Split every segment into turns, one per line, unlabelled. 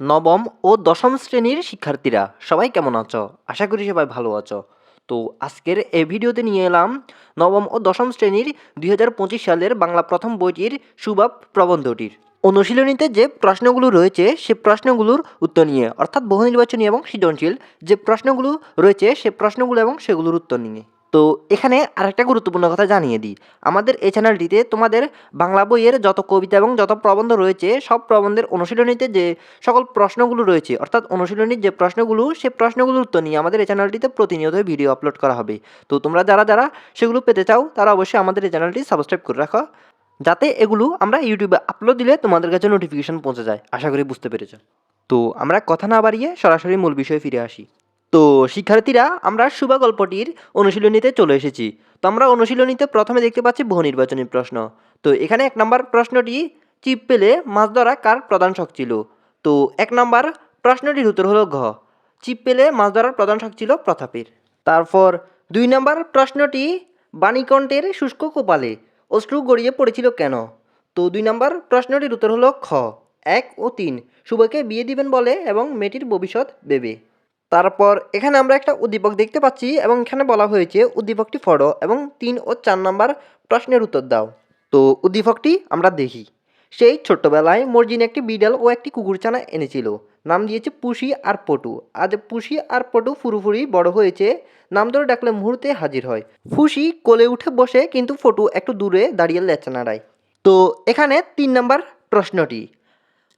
নবম ও দশম শ্রেণির শিক্ষার্থীরা, সবাই কেমন আছো? আশা করি সবাই ভালো আছো। তো আজকের এই ভিডিওতে নিয়ে এলাম নবম ও দশম শ্রেণির দুই হাজার পঁচিশ সালের বাংলা প্রথম বইটির সুবাব প্রবন্ধটির। অনুশীলনীতে যে প্রশ্নগুলো রয়েছে, সে প্রশ্নগুলোর উত্তর নিয়ে, অর্থাৎ বহু নির্বাচনী এবং সৃজনশীল যে প্রশ্নগুলো রয়েছে, সে প্রশ্নগুলো এবং সেগুলোর উত্তর নিয়ে। তো এখানে আরেকটা গুরুত্বপূর্ণ কথা জানিয়ে দিই। আমাদের এই চ্যানেলটিতে তোমাদের বাংলা বইয়ের যত কবিতা এবং যত প্রবন্ধ রয়েছে, সব প্রবন্ধের অনুশীলনীতে যে সকল প্রশ্নগুলো রয়েছে, অর্থাৎ অনুশীলনীর যে প্রশ্নগুলো, সে প্রশ্নগুলোর উত্তর নিয়ে আমাদের এই চ্যানেলটিতে প্রতিনিয়ত ভিডিও আপলোড করা হবে। তো তোমরা যারা যারা সেগুলো পেতে চাও, তারা অবশ্যই আমাদের এই চ্যানেলটি সাবস্ক্রাইব করে রাখো। যাতে এগুলো আমরা ইউটিউবে আপলোড দিলে তোমাদের কাছে নোটিফিকেশন পৌঁছে যায়। আশা করি বুঝতে পেরেছ। তো আমরা কথা না বাড়িয়ে সরাসরি মূল বিষয়ে ফিরে আসি। তো শিক্ষার্থীরা, আমরা শুভা গল্পটির অনুশীলনীতে চলে এসেছি। তো আমরা অনুশীলনীতে প্রথমে দেখতে পাচ্ছি বহু নির্বাচনী প্রশ্ন। তো এখানে এক নম্বর প্রশ্নটি, চিপ পেলে মাছ ধরা কার প্রধান শখ ছিল? তো এক নম্বর প্রশ্নটির উত্তর হলো ঘ। চিপ পেলে মাছ ধরার প্রধান শখ ছিল প্রতাপের। তারপর দুই নম্বর প্রশ্নটি, বাণীকণ্ঠের শুষ্ক কপালে অশ্রু গড়িয়ে পড়েছিল কেন? তো দুই নম্বর প্রশ্নটির উত্তর হলো খ। এক ও তিন, শুভকে বিয়ে দিবেন বলে এবং মেয়েটির ভবিষ্যৎ দেবে। তারপর এখানে আমরা একটা উদ্দীপক দেখতে পাচ্ছি এবং এখানে বলা হয়েছে উদ্দীপকটি ফটো এবং তিন ও চার নাম্বার প্রশ্নের উত্তর দাও। তো উদ্দীপকটি আমরা দেখি। সেই ছোট্টবেলায় মর্জিন একটি বিড়াল ও একটি কুকুরছানা এনেছিল। নাম দিয়েছে পুষি আর পটু। আজ পুষি আর পটু ফুরুফুরি বড় হয়েছে। নাম ধরে ডাকলে মুহূর্তে হাজির হয়। ফুসি কোলে উঠে বসে, কিন্তু ফটু একটু দূরে দাঁড়িয়ে লেচা নাড়ায়। তো এখানে তিন নাম্বার প্রশ্নটি।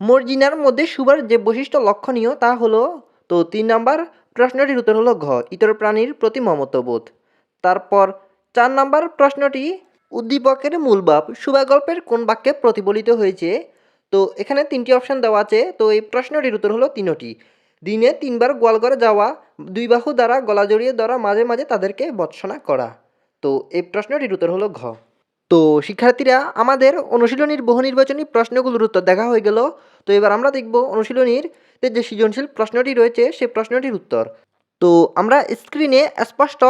মর্জিনার মধ্যে সুবার যে বৈশিষ্ট্য লক্ষণীয় তা হলো তো তিন নাম্বার প্রশ্নটির উত্তর হলো ঘ, ইতর প্রাণীর প্রতি মমত্ববোধ তারপর চার নাম্বার প্রশ্নটি, উদ্দীপকের মূল ভাব সুবা গল্পের কোন বাক্যে প্রতিফলিত হয়েছে? তো এখানে তিনটি অপশান দেওয়া আছে, তো এই প্রশ্নটির উত্তর হলো তিনটি। দিনে তিনবার গোয়ালঘরে যাওয়া, দুই বাহু দ্বারা গলা জড়িয়ে ধরা, মাঝে মাঝে তাদেরকে বৎসনা করা। তো এই প্রশ্নটির উত্তর হলো ঘ। তো শিক্ষার্থীরা, আমাদের অনুশীলনীর বহু নির্বাচনী প্রশ্নগুলোর উত্তর দেখা হয়ে গেল। তো এবার আমরা দেখব অনুশীলনীর যে সৃজনশীল প্রশ্নটি রয়েছে সেই প্রশ্নটির উত্তর। তো আমরা স্ক্রিনে স্পষ্ট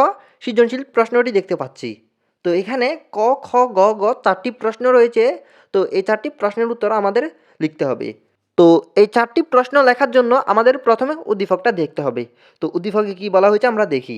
সৃজনশীল প্রশ্নটি দেখতে পাচ্ছি। তো এখানে ক, খ, গ গ চারটি প্রশ্ন রয়েছে। তো এই চারটি প্রশ্নের উত্তর আমাদের লিখতে হবে। তো এই চারটি প্রশ্ন লেখার জন্য আমাদের প্রথমে উদ্দীপকটা দেখতে হবে। তো উদ্দীপকে কি বলা হয়েছে আমরা দেখি।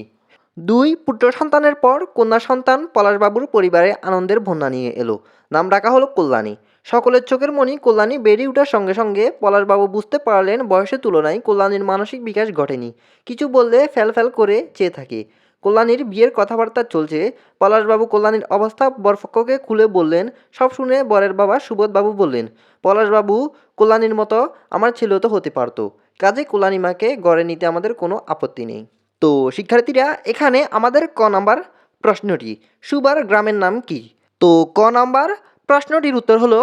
দুই, পুত্র সন্তানের পর কন্যা সন্তান পলাশবাবুর পরিবারে আনন্দের বন্যা নিয়ে এলো। নাম ডাকা হলো কল্যাণী। সকলের চোখের মণি কল্যাণী বেড়ে ওঠার সঙ্গে সঙ্গে পলাশবাবু বুঝতে পারলেন বয়সের তুলনায় কল্যাণীর মানসিক বিকাশ ঘটেনি। কিছু বললে ফ্যাল ফ্যাল করে চেয়ে থাকে। কল্যাণীর বিয়ের কথাবার্তা চলছে। পলাশবাবু কল্যাণীর অবস্থা বরপক্ষকে খুলে বললেন, সব শুনে বরের বাবা সুবোধবাবু বললেন, পলাশবাবু, কল্যাণীর মতো আমার ছেলেও তো হতে পারতো। কাজে কল্যাণী মাকে গড়ে নিতে আমাদের কোনো আপত্তি নেই। তো শিক্ষার্থীরা, এখানে আমাদের ক নাম্বার প্রশ্নটি, সুবার গ্রামের নাম কি? তো ক নাম্বার প্রশ্নটির উত্তর হলো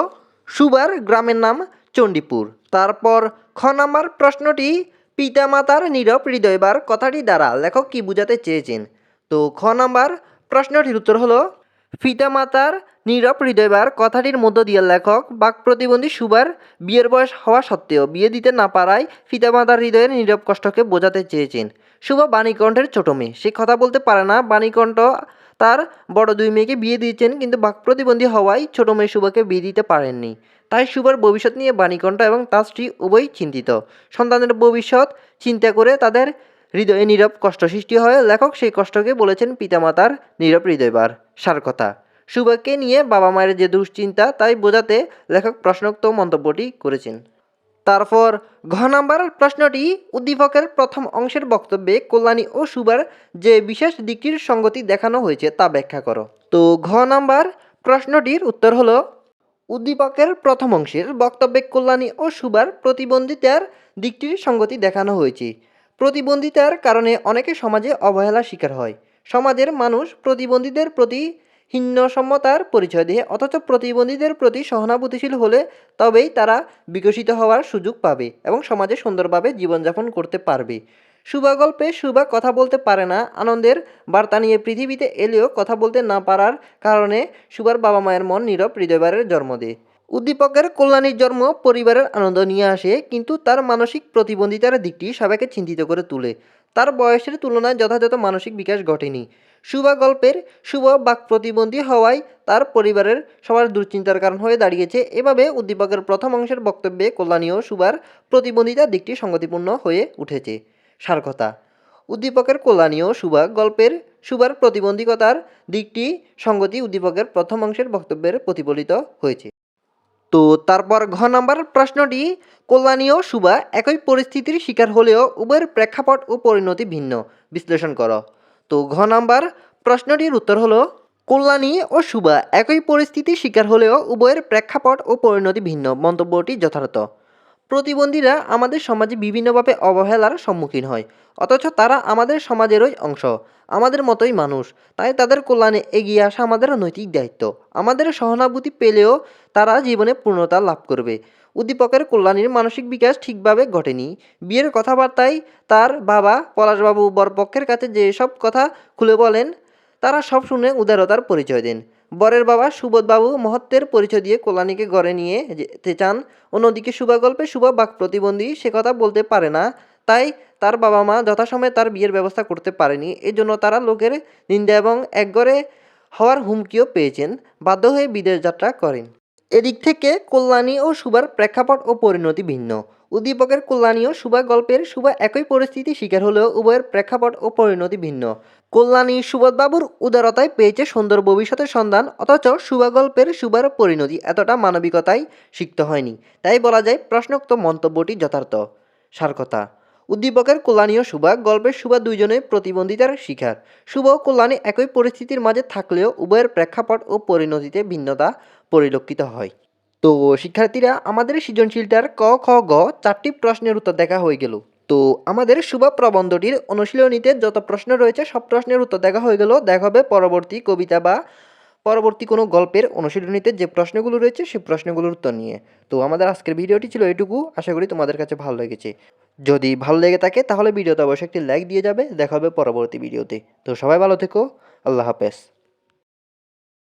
সুবার গ্রামের নাম চণ্ডীপুর। তারপর খ নাম্বার প্রশ্নটি, পিতামাতার নীরব হৃদয়বার কথাটি দ্বারা লেখক কি বোঝাতে চেয়েছেন? তো খ নাম্বার প্রশ্নটির উত্তর হলো, পিতামাতার নীরব হৃদয়বার কথাটির মধ্য দিয়ে লেখক বাক প্রতিবন্ধী সুবার বিয়ের বয়স হওয়া সত্ত্বেও বিয়ে দিতে না পারায় পিতামাতার হৃদয়ের নীরব কষ্টকে বোঝাতে চেয়েছেন। শুভ বাণীকণ্ঠের ছোট মেয়ে। সে কথা বলতে পারে না। বাণীকণ্ঠ তার বড় দুই মেয়েকে বিয়ে দিয়েছেন, কিন্তু বাক প্রতিবন্ধী হওয়ায় ছোট মেয়ে শুভকে বিয়ে দিতে পারেননি। তাই শুভর ভবিষ্যৎ নিয়ে বাণীকণ্ঠ এবং তার স্ত্রী উভয়ই চিন্তিত। সন্তানের ভবিষ্যৎ চিন্তা করে তাদের হৃদয়ে নীরব কষ্ট সৃষ্টি হয়। লেখক সেই কষ্টকে বলেছেন পিতামাতার নীরব হৃদয়বার। সার কথা। শুভকে নিয়ে বাবা মায়ের যে দুশ্চিন্তা, তাই বোঝাতে লেখক প্রশ্নোক্ত মন্তব্যটি করেছেন। তারপর, ঘ নাম্বার প্রশ্নটি উদ্দীপকের প্রথম অংশের বক্তব্যে কল্যাণী ও সুবার যে বিশেষ দিকটির সঙ্গতি দেখানো হয়েছে তা ব্যাখ্যা করো। তো ঘ নাম্বার প্রশ্নটির উত্তর হলো, উদ্দীপকের প্রথম অংশের বক্তব্যে কল্যাণী ও সুবার প্রতিবন্ধিতার দিকটির সঙ্গতি দেখানো হয়েছে। প্রতিবন্ধিতার কারণে অনেকে সমাজে অবহেলা শিকার হয়। সমাজের মানুষ প্রতিবন্ধীদের প্রতি হিন্নসম্মতার পরিচয় দিয়ে। অথচ প্রতিবন্ধীদের প্রতি সহানুভূতিশীল হলে তবেই তারা বিকশিত হওয়ার সুযোগ পাবে এবং সমাজে সুন্দরভাবে জীবনযাপন করতে পারবে। শুভা গল্পে শুভা কথা বলতে পারে না, আনন্দের বার্তা নিয়ে পৃথিবীতে এলেও কথা বলতে না পারার কারণে শুভার বাবা মায়ের মন নীরব হৃদয়বারের জন্ম দেয়। উদ্দীপকের কল্যাণীর জন্ম পরিবারের আনন্দ নিয়ে আসে, কিন্তু তার মানসিক প্রতিবন্ধিতার দিকটি সবাইকে চিন্তিত করে তোলে। তার বয়সের তুলনায় যথাযথ মানসিক বিকাশ ঘটেনি। শুভা গল্পের শুভ বাক প্রতিবন্ধী হওয়ায় তার পরিবারের সবার দুশ্চিন্তার কারণ হয়ে দাঁড়িয়েছে। এভাবে উদ্দীপকের প্রথম অংশের বক্তব্যে কল্যাণীয় শুভার প্রতিবন্ধিতার দিকটি সঙ্গতিপূর্ণ হয়ে উঠেছে। সার কথা উদ্দীপকের কল্যাণীয় শুভা গল্পের শুভার প্রতিবন্ধিকতার দিকটি সঙ্গতি উদ্দীপকের প্রথম অংশের বক্তব্যের প্রতিফলিত হয়েছে। তো তারপর ঘ নাম্বার প্রশ্নটি, কল্যাণীয় শুভা একই পরিস্থিতির শিকার হলেও উভয়ের প্রেক্ষাপট ও পরিণতি ভিন্ন। বিশ্লেষণ করো। তো ঘ নাম্বার প্রশ্নটির উত্তর হলো, কল্যাণী ও সুবা একই পরিস্থিতির শিকার হলেও উভয়ের প্রেক্ষাপট ও পরিণতি ভিন্ন। মন্তব্যটি যথার্থ প্রতিবন্ধীরা আমাদের সমাজে বিভিন্নভাবে অবহেলার সম্মুখীন হয়, অথচ তারা আমাদের সমাজেরই অংশ, আমাদের মতোই মানুষ, তাই তাদের কল্যাণে এগিয়ে আসা আমাদের নৈতিক দায়িত্ব। আমাদের সহানুভূতি পেলেও তারা জীবনে পূর্ণতা লাভ করবে। উদ্দীপকের কল্যাণীর মানসিক বিকাশ ঠিকভাবে ঘটেনি। বিয়ের কথাবার্তায় তার বাবা পলাশবাবু বরপক্ষের কাছে যেসব কথা খুলে বলেন, তারা সব শুনে উদারতার পরিচয় দেন। বরের বাবা সুবোধবাবু মহত্বের পরিচয় দিয়ে কল্যাণীকে ঘরে নিয়ে যেতে চান। অন্যদিকে শুভা গল্পে শুভা বাক প্রতিবন্ধী সে কথা বলতে পারে না, তাই তার বাবা মা যথাসময়ে তার বিয়ের ব্যবস্থা করতে পারেনি। এজন্য তারা লোকের নিন্দা এবং একগরে হওয়ার হুমকিও পেয়েছেন। বাধ্য হয়ে বিদেশ যাত্রা করেন। এদিক থেকে কল্যাণী ও শুভার প্রেক্ষাপট ও পরিণতি ভিন্ন। উদ্দীপকের কল্যাণী ও শুভা গল্পের শুভা একই পরিস্থিতি শিকার হলেও উভয়ের প্রেক্ষাপট ও পরিণতি ভিন্ন। কল্যাণী সুবোধবাবুর উদারতায় পেয়েছে সুন্দর ভবিষ্যতের সন্ধান, অথচ শুভা গল্পের শুভার পরিণতি এতটা মানবিকতায় সিক্ত হয়নি। তাই বলা যায় প্রশ্নোক্ত মন্তব্যটি যথার্থ। সার কথা উদ্দীপকের কল্যাণী ও শুভা, গল্পের শুভা দুইজনে প্রতিবন্ধিতার শিকার। শুভ ও কল্যাণী একই পরিস্থিতির মাঝে থাকলেও উভয়ের প্রেক্ষাপট ও পরিণতিতে ভিন্নতা পরিলক্ষিত হয়। তো, শিক্ষার্থীরা, আমাদের সৃজনশীলটার ক, খ, গ চারটি প্রশ্নের উত্তর দেখা হয়ে গেল। তো, আমাদের শুভ প্রবন্ধটির অনুশীলনীতে যত প্রশ্ন রয়েছে, সব প্রশ্নের উত্তর দেখা হয়ে গেল। দেখা হবে পরবর্তী কবিতা বা পরবর্তী কোনো গল্পের অনুশীলনীতে যে প্রশ্নগুলো রয়েছে সেই প্রশ্নগুলোর উত্তর নিয়ে। তো, আমাদের আজকের ভিডিওটি ছিল এটুকু। আশা করি তোমাদের কাছে ভালো লেগেছে। যদি ভালো লেগে থাকে, তাহলে ভিডিওতে অবশ্যই একটি লাইক দিয়ে যাবে। দেখা হবে পরবর্তী ভিডিওতে। তো সবাই ভালো থেকো। আল্লাহ হাফেজ।